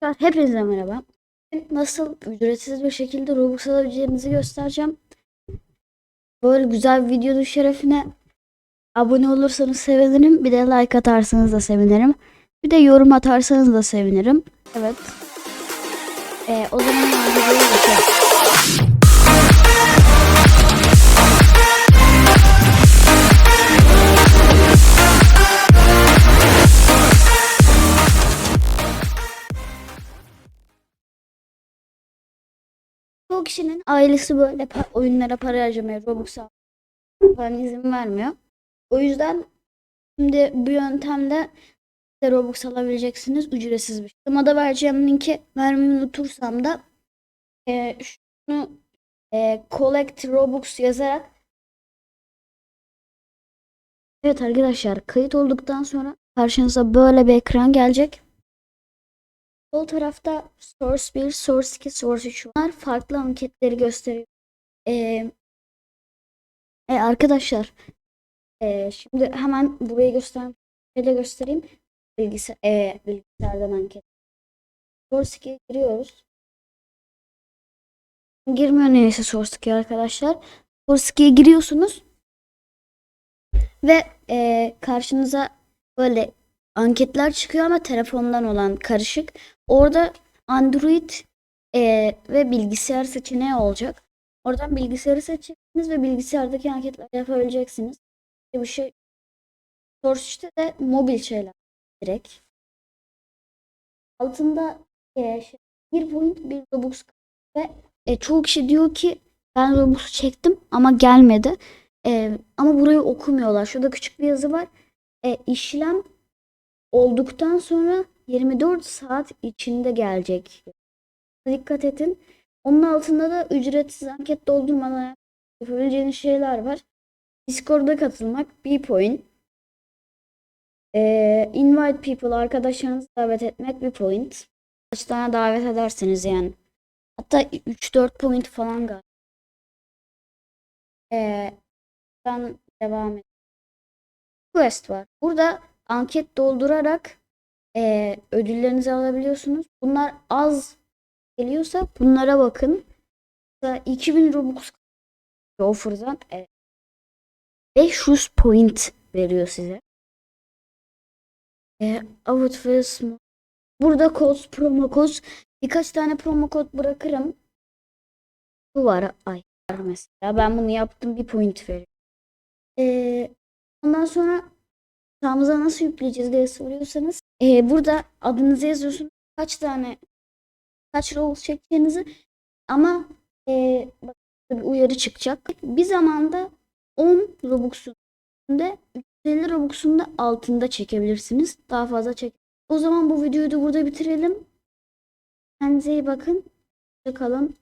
Hepinize merhaba. Nasıl ücretsiz bir şekilde Robux alabileceğinizi göstereceğim. Böyle güzel bir videonun şerefine abone olursanız sevinirim. Bir de like atarsanız da sevinirim. Bir de yorum atarsanız da sevinirim. Evet. Ee, o zaman Çoğu kişinin ailesi böyle pa- oyunlara para harcamaya, Robux'a falan izin vermiyor. O yüzden şimdi bu yöntemde de Robux alabileceksiniz ücretsiz bir şey. Ama vereceğim linki vermeyi unutursam da e, şunu e, collect Robux yazarak Evet arkadaşlar kayıt olduktan sonra karşınıza böyle bir ekran gelecek. Sol tarafta Source 1, Source 2, Source 3 var. Farklı anketleri gösteriyor. Ee, e, arkadaşlar e, şimdi hemen burayı göstereyim. Şöyle göstereyim. Bilgisa e, bilgisayardan anket. Source 2'ye giriyoruz. Girmiyor neyse Source 2 arkadaşlar. Source 2'ye giriyorsunuz. Ve e, karşınıza böyle anketler çıkıyor ama telefondan olan karışık. Orada Android e, ve bilgisayar seçeneği olacak. Oradan bilgisayarı seçeceksiniz ve bilgisayardaki anketler yapabileceksiniz. Bu şey Source işte de mobil şeyler direkt. Altında e, şey, bir point bir Robux ve e, çoğu kişi diyor ki ben Robux çektim ama gelmedi. E, ama burayı okumuyorlar. Şurada küçük bir yazı var. E, işlem olduktan sonra 24 saat içinde gelecek. Dikkat edin. Onun altında da ücretsiz anket doldurmadan yapabileceğiniz şeyler var. Discord'a katılmak, B-Point. Ee, invite people, arkadaşlarınızı davet etmek bir point. Kaç tane davet ederseniz yani. Hatta 3-4 point falan galiba. Ee, ben devam edeyim. Quest var. Burada anket doldurarak e, ödüllerinizi alabiliyorsunuz. Bunlar az geliyorsa bunlara bakın. Mesela 2000 Robux offer'dan e, 500 point veriyor size. E, Outfits Burada kod, promo kod. Birkaç tane promo kod bırakırım. Bu var. Ay mesela. Ben bunu yaptım. Bir point veriyor. E, ondan sonra hesabımıza nasıl yükleyeceğiz diye soruyorsanız e, burada adınızı yazıyorsunuz. Kaç tane kaç Robux çekeceğinizi ama e, bak, bir uyarı çıkacak. Bir zamanda 10 Robux'un üstünde 350 Robux'un da altında çekebilirsiniz. Daha fazla çek. O zaman bu videoyu da burada bitirelim. Kendinize iyi bakın. Hoşçakalın.